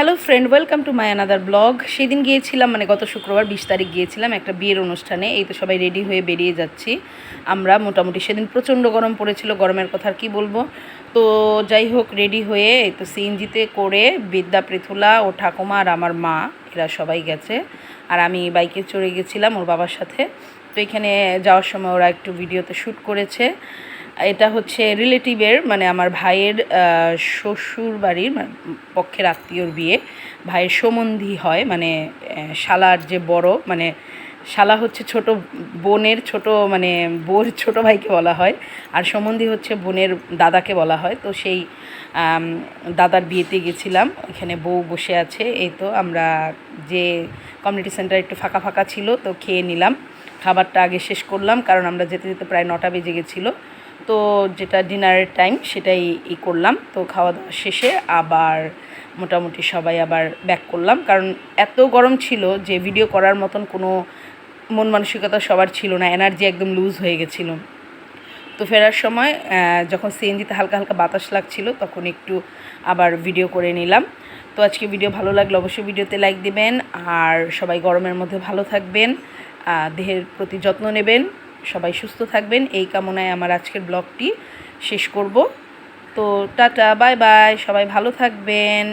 Hello friend welcome to my another blog সেদিন গিয়েছিলাম মানে গত শুক্রবার বিশ তারিখ গিয়েছিলাম একটা বিয়ের অনুষ্ঠানে। এই তো সবাই রেডি হয়ে বেরিয়ে যাচ্ছি। আমরা মোটামুটি সেদিন প্রচণ্ড গরম পড়েছিল, গরমের কথা আর কি বলব। তো যাই হোক রেডি হয়ে এই তো সিএনজিতে করে বিদ্যা, পৃথুলা, ও ঠাকুমা আর আমার মা, এরা সবাই গেছে। আর আমি বাইকে চড়ে গেছিলাম ওর বাবার সাথে। তো এখানে যাওয়ার সময় ওরা একটু ভিডিওতে শ্যুট করেছে। এটা হচ্ছে রিলেটিভের মানে আমার ভাইয়ের শ্বশুর বাড়ির মানে পক্ষের আত্মীয়র বিয়ে। ভাইয়ের সম্বন্ধী হয় মানে শালার যে বড় মানে শালা হচ্ছে ছোট বোনের ছোট মানে বোর ছোট ভাইকে বলা হয়, আর সম্বন্ধী হচ্ছে বোনের দাদাকে বলা হয়। তো সেই দাদার বিয়েতে গেছিলাম, এখানে বউ বসে আছে। এই তো আমরা যে কমিউনিটি সেন্টার একটু ফাঁকা ফাঁকা ছিল, তো খেয়ে নিলাম। খাবারটা আগে শেষ করলাম, কারণ আমরা যেতে যেতে প্রায় নটা বেজে গেছিল। তো যেটা ডিনারের টাইম সেটাই ই করলাম। তো খাওয়া দাওয়া শেষে আবার মোটামুটি সবাই আবার ব্যাক করলাম। কারণ এত গরম ছিল যে ভিডিও করার মতন কোনো মন মানসিকতা সবার ছিল না। এনার্জি একদম লুজ হয়ে গেছিল। তো ফেরার সময় যখন সিএনজিতে হালকা হালকা বাতাস লাগছিল, তখন একটু আবার ভিডিও করে নিলাম। তো আজকে ভিডিও ভালো লাগলে অবশ্যই ভিডিওতে লাইক দিবেন। আর সবাই গরমের মধ্যে ভালো থাকবেন। দেহের প্রতি যত্ন নেবেন। সবাই সুস্থ থাকবেন। এই কামনায় আমার আজকের ব্লগটি শেষ করব। তো টাটা, বাই বাই, সবাই ভালো থাকবেন।